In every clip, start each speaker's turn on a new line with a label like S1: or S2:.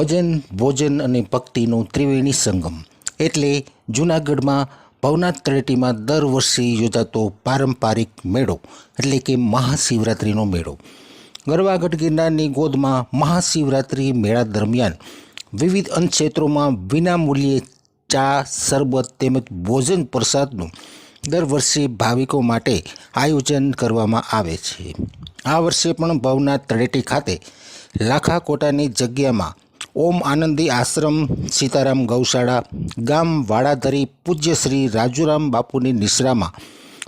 S1: ભજન, ભોજન અને ભક્તિનો ત્રિવેણી સંગમ. એટલે જૂનાગઢમાં ભવનાથ તળેટીમાં દર વર્ષે યોજાતો પારંપરિક મેળો, એટલે કે મહાશિવરાત્રિનો મેળો. ગરવાગઢ ગિરનારની ગોદમાં મહાશિવરાત્રિ મેળા દરમિયાન વિવિધ અન્નક્ષેત્રોમાં વિનામૂલ્યે ચા, શરબત તેમજ ભોજન પ્રસાદનું દર વર્ષે ભાવિકો માટે આયોજન કરવામાં આવે છે. આ વર્ષે પણ ભવનાથ તળેટી ખાતે લાખા કોટાની જગ્યામાં ઓમ આનંદી આશ્રમ, સીતારામ ગૌશાળા, ગામ વાડાધરી, પૂજ્ય શ્રી રાજુરામ બાપુની નિશ્રામાં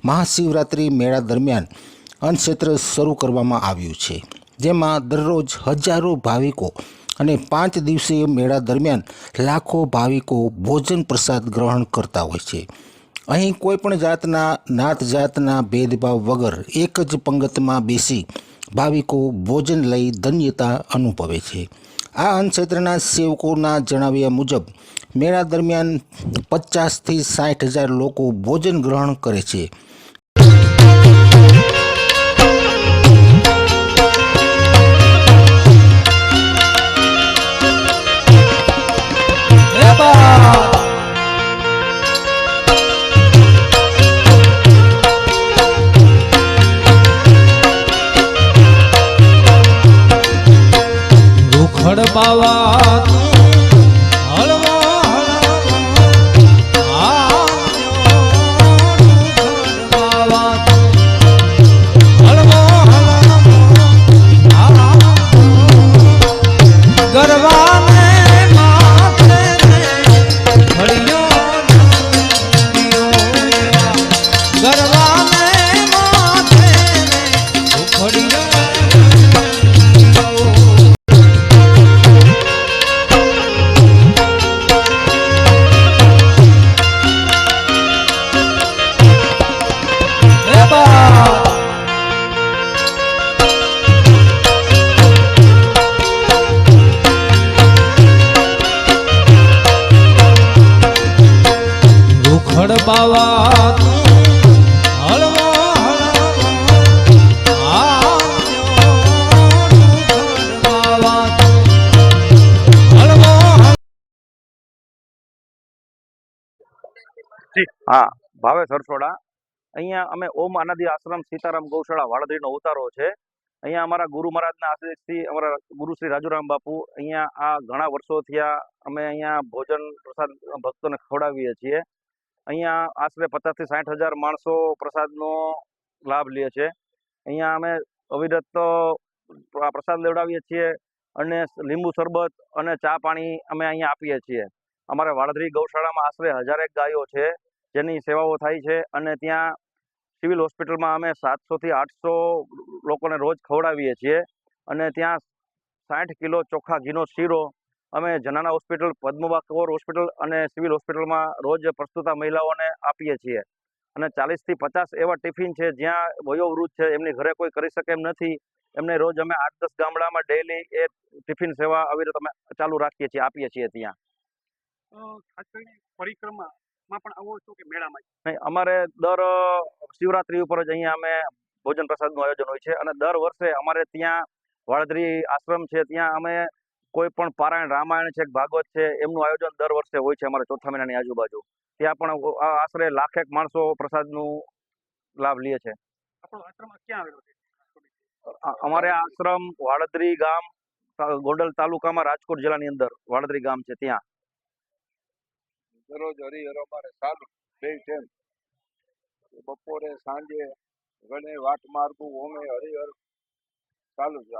S1: મહાશિવરાત્રિ મેળા દરમિયાન અન્નક્ષેત્ર શરૂ કરવામાં આવ્યું છે, જેમાં દરરોજ હજારો ભાવિકો અને પાંચ દિવસીય મેળા દરમિયાન લાખો ભાવિકો ભોજન પ્રસાદ ગ્રહણ કરતા હોય છે. અહીં કોઈપણ જાતના, નાત જાતના ભેદભાવ વગર એક જ પંગતમાં બેસી ભાવિકો ભોજન લઈ ધન્યતા અનુભવે છે. આ ક્ષેત્રના સેવકોના જણાવ્યા મુજબ, મેળા દરમિયાન પચાસથી સાઠ હજાર લોકો ભોજન ગ્રહણ કરે છે.
S2: Allah'a હા
S3: ભાવે સરસોડા અહીંયા અમે ઓમ આનંદી આશ્રમ સીતારામ ગૌશાળા વાળદરીનો ઉતારો છે. અહીંયા અમારા ગુરુ મહારાજના આશીર્વાદથી અમારા ગુરુ શ્રી રાજુરામ બાપુ અહીંયા આ ઘણા વર્ષો થયા અમે અહીંયા ભોજન પ્રસાદ ભક્તોને ખવડાવીએ છીએ. અહીંયા આશરે પચાસથી સાઠ હજાર માણસો પ્રસાદનો લાભ લે છે. અહીંયા અમે અવિરત પ્રસાદ લેવડાવીએ છીએ અને લીંબુ શરબત અને ચા પાણી અમે અહીંયા આપીએ છીએ. અમારે વાળધરી ગૌશાળામાં આશરે હજારેક ગાયો છે, જેની સેવાઓ થાય છે અને ત્યાં સિવિલ હોસ્પિટલમાં અમે સાતસોથી આઠસો લોકોને રોજ ખવડાવીએ છીએ અને ત્યાં સાઠ કિલો ચોખ્ખા ઘીનો શીરો અમે જનાના હોસ્પિટલ પદ્મબા કૌર હોસ્પિટલ અને સિવિલ હોસ્પિટલમાં રોજ પ્રસ્તુતા મહિલાઓને આપીએ છીએ. અને ચાલીસથી પચાસ એવા ટિફિન છે જ્યાં વયોવૃદ્ધ છે એમની ઘરે કોઈ કરી શકે એમ નથી. એમને રોજ અમે આઠ દસ ગામડામાં ડેઈલી એ ટિફિન સેવા આવી રીતે અમે ચાલુ રાખીએ છીએ આપીએ છીએ ત્યાં. અમારે દર શિવરાત્રી ઉપર જ અહીંયા અમે ભોજન પ્રસાદનું આયોજન હોય છે. અને દર વર્ષે અમારે ત્યાં વાળદરી આશ્રમ છે ત્યાં અમે કોઈ પણ પારાયણ રામાયણ છે, ભાગવત છે, એમનું આયોજન દર વર્ષે હોય છે અમારે ચોથા મહિનાની આજુબાજુ. ત્યાં પણ આશરે લાખેક માણસો પ્રસાદનું લાભ લે છે. અમારે આશ્રમ, વાડદરી ગામ ગોંડલ તાલુકામાં રાજકોટ જિલ્લાની અંદર વાડદરી ગામ છે ત્યાં.
S4: દરરોજ હરિહર અમારે ચાલુ બે ટાઈમ બપોરે, સાંજે ગણે વાટ મારવું ઓમે હરિહર, ચાલુ જ